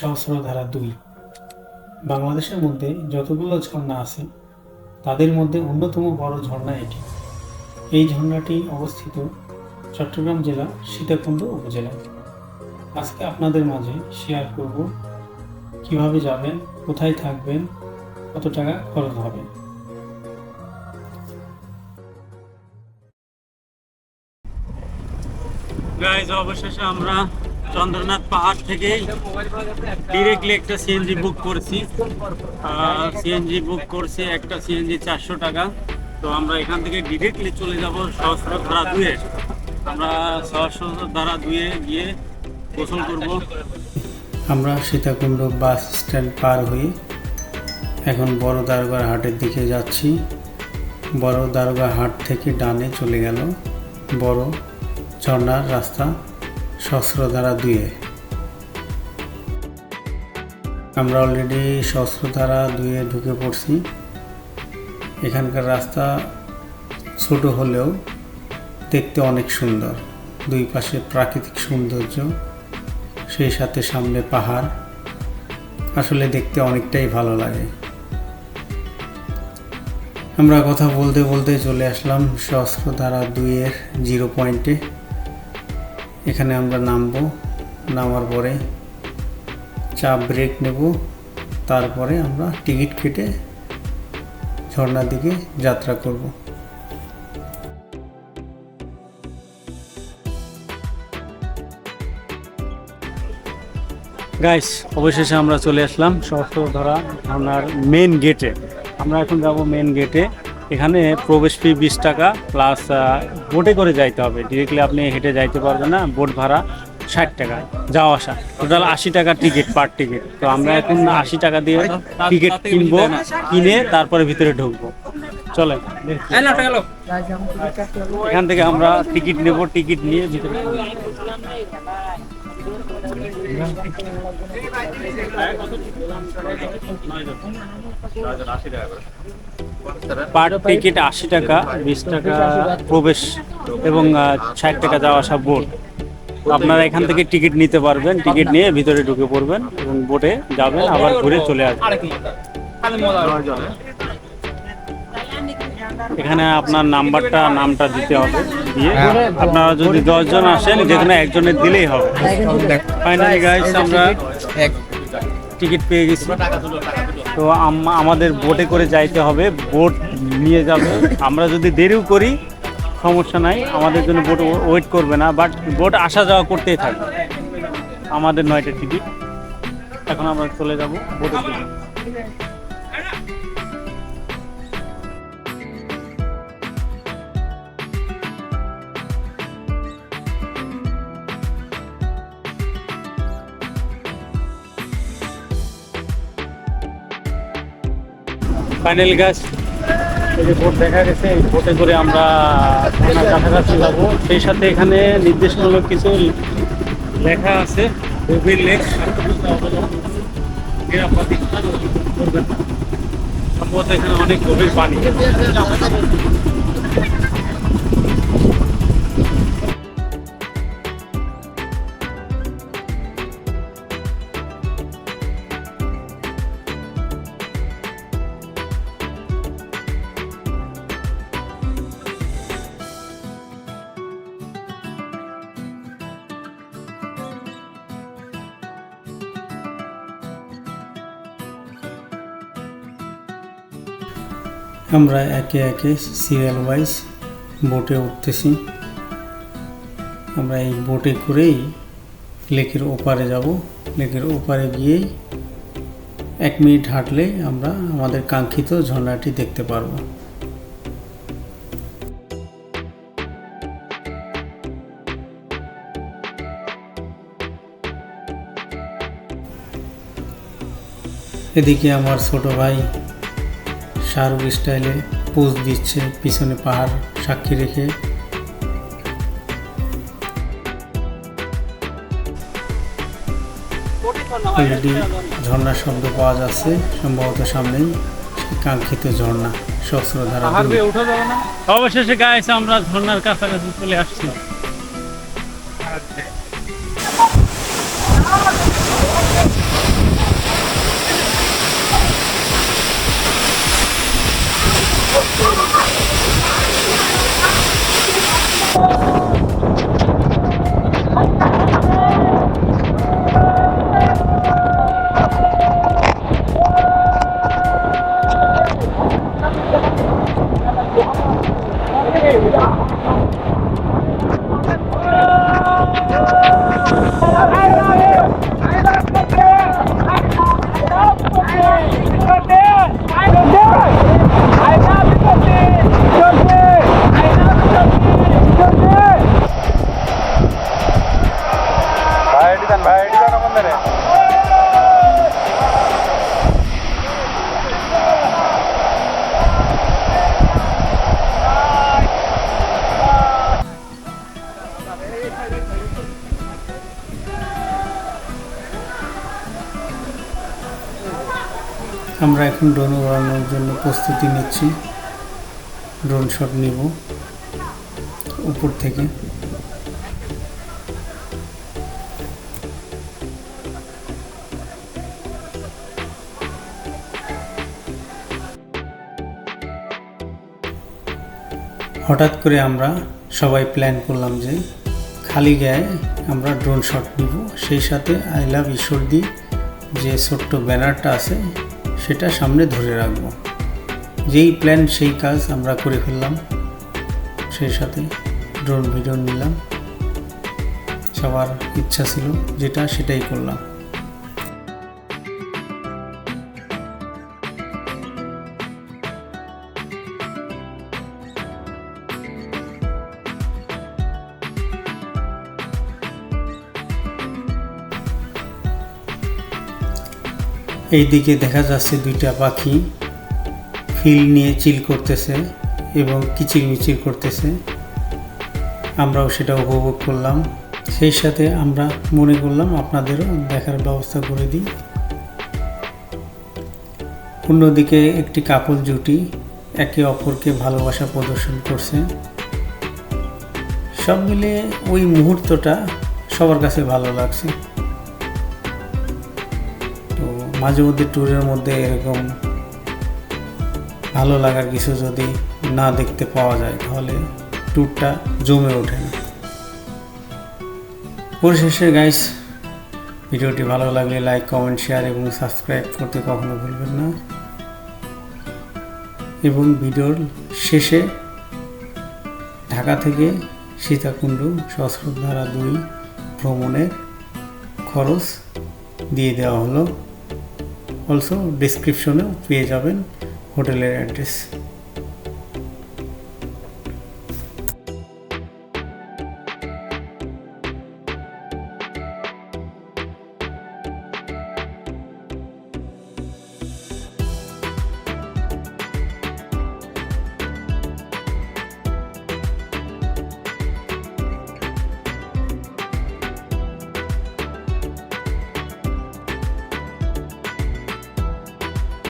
সহস্রধারা দুই। বাংলাদেশের মধ্যে যতগুলো ঝর্ণা আছে, তাদের মধ্যে অন্যতম বড় ঝর্ণা এটি। এই ঝর্ণাটি অবস্থিত চট্টগ্রাম জেলা সীতাকুণ্ড উপজেলায় আজকে আপনাদের মাঝে শেয়ার করব কীভাবে যাবেন, কোথায় থাকবেন, কত টাকা খরচ হবে। অবশেষে আমরা চন্দ্রনাথ পাহাড় থেকে ডিরেক্টলি একটা সিএনজি বুক করছি। সিএনজি বুক করছি একটা সিএনজি চারশো টাকা। তো আমরা এখান থেকে ডিরেক্টলি চলে যাব সহস্র ধারা দুয়ে আমরা সহস্র ধারা দুয়ে গিয়ে গোসল করব। আমরা সীতাকুণ্ড বাস স্ট্যান্ড পার হয়ে এখন বড় দারোগার হাটের দিকে যাচ্ছি। বড় দারোগা হাট থেকে ডানে চলে গেল বড় ঝর্ণার রাস্তা। সহস্রধারা দুয়ে আমরা অলরেডি সহস্রধারা দুয়ে ঢুকে পড়ছি। এখানকার রাস্তা ছোট হলেও দেখতে অনেক সুন্দর। দুই পাশে প্রাকৃতিক সৌন্দর্য, সেই সাথে সামনে পাহাড়। আসলে দেখতে অনেকটাই ভালো লাগে। আমরা কথা বলতে বলতে চলে আসলাম সহস্রধারা দুইয়ের জিরো পয়েন্টে। এখানে আমরা নামবো, নামার পরে চা ব্রেক নেব, তারপরে আমরা টিকিট কেটে ঝর্ণার দিকে যাত্রা করব। গাইস অবশেষে আমরা চলে আসলাম সহস্রধারা ঝর্ণার মেন গেটে আমরা এখন যাব মেন গেটে এখানে প্রবেশ ফি বিশ টাকা প্লাস বোটে করে যাইতে হবে। ডিরেক্টলি আপনি হেঁটে যাইতে পারবেন না বোট ভাড়া ষাট টাকা যাওয়া আসা। টোটাল আশি টাকা টিকিট পার টিকিট তো আমরা এখন আশি টাকা দিয়ে টিকিট কিনবো কিনে তারপরে ভিতরে ঢুকবো। চলে এখান থেকে আমরা টিকিট নেব টিকিট নিয়ে ভিতরে। পার টিকিট আশি টাকা বিশ টাকা প্রবেশ এবং ষাট টাকা যাওয়া আসা বোট আপনারা এখান থেকে টিকিট নিতে পারবেন টিকিট নিয়ে ভিতরে ঢুকে পড়বেন এবং বোটে যাবেন আবার ঘুরে চলে আসবেন। এখানে আপনার নাম্বারটা নামটা দিতে হবে। দিয়ে আপনারা যদি দশজন আসেন যেখানে একজনের দিলেই হবে। ফাইনালি গাইস আমরা টিকিট পেয়ে গেছি। তো আমাদের বোটে করে যাইতে হবে। বোট নিয়ে যাবে। আমরা যদি দেরিও করি, সমস্যা নাই। আমাদের জন্য বোট ওয়েট করবে না বাট বোট আসা যাওয়া করতেই থাকবে আমাদের নয়টা টিকিট এখন আমরা চলে যাব বোটের করে। ফাইনাল গাছ। এই যে দেখা গেছে, এই বোটে করে আমরা কাছাকাছি যাব। সেই সাথে এখানে নির্দেশমূলক কিছু লেখা আছে। গভীর না। সম্ভবত এখানে অনেক গভীর পানি। আমরা একে একে সিরিয়াল ওয়াইজ বোটে উঠতেছি। আমরা এই বোটে করেই লেকের ওপারে যাব। লেকের ওপারে গিয়ে এক মিনিট হাঁটলে আমরা আমাদের কাঙ্ক্ষিত ঝর্ণাটি দেখতে পারব। এদিকে আমার ছোট ভাই শাহরুখ স্টাইলে পোজ দিচ্ছে পিছনে পাহাড় সাক্ষী রেখে। অলরেডি ঝর্ণার শব্দ পাওয়া যাচ্ছে সম্ভবত সামনেই কাঙ্ক্ষিত ঝর্ণা সহস্রধারা দুই। অবশেষে গাইস আমরা ঝর্ণার কাছাকাছি চলে আসছি। 这边有一个 আমরা এখন ড্রোন উড়ানোর জন্য প্রস্তুতি নিচ্ছি। ড্রোন শট নিব উপর থেকে। হঠাৎ করে আমরা সবাই প্ল্যান করলাম যে খালি গায়ে আমরা ড্রোন শট নিব। সেই সাথে আই লাভ ঈশ্বরদী যে ছোট্ট ব্যানারটা আছে সেটা সামনে ধরে রাখব। যেই প্ল্যান সেই কাজ আমরা করে ফেললাম। সেই সাথে ড্রোন ভিডিও নিলাম। সবার ইচ্ছা ছিল যেটা, সেটাই করলাম। এইদিকে দেখা যাচ্ছে দুইটা পাখি ফিল নিয়ে চিল করতেছে এবং কিচির মিচির করতেছে। আমরাও সেটা উপভোগ করলাম। সেই সাথে আমরা মনে করলাম আপনাদেরও দেখার ব্যবস্থা করে দিই। অন্যদিকে একটি কাপল জুটি একে অপরকে ভালোবাসা প্রদর্শন করছে। সব মিলে ওই মুহূর্তটা সবার কাছে ভালো লাগছে। মাঝে মধ্যে ট্যুরের মধ্যে এরকম ভালো লাগার কিছু যদি না দেখতে পাওয়া যায়, তাহলে ট্যুরটা জমে ওঠে না। পরিশেষে গাইস ভিডিওটি ভালো লাগলে লাইক কমেন্ট শেয়ার এবং সাবস্ক্রাইব করতে কখনো ভুলবেন না। এবং ভিডিওর শেষে ঢাকা থেকে সীতাকুণ্ড সহস্রধারা দুই ভ্রমণের খরচ দিয়ে দেওয়া হলো। অলসো ডিসক্রিপশনেও পেয়ে যাবেন হোটেলের অ্যাড্রেস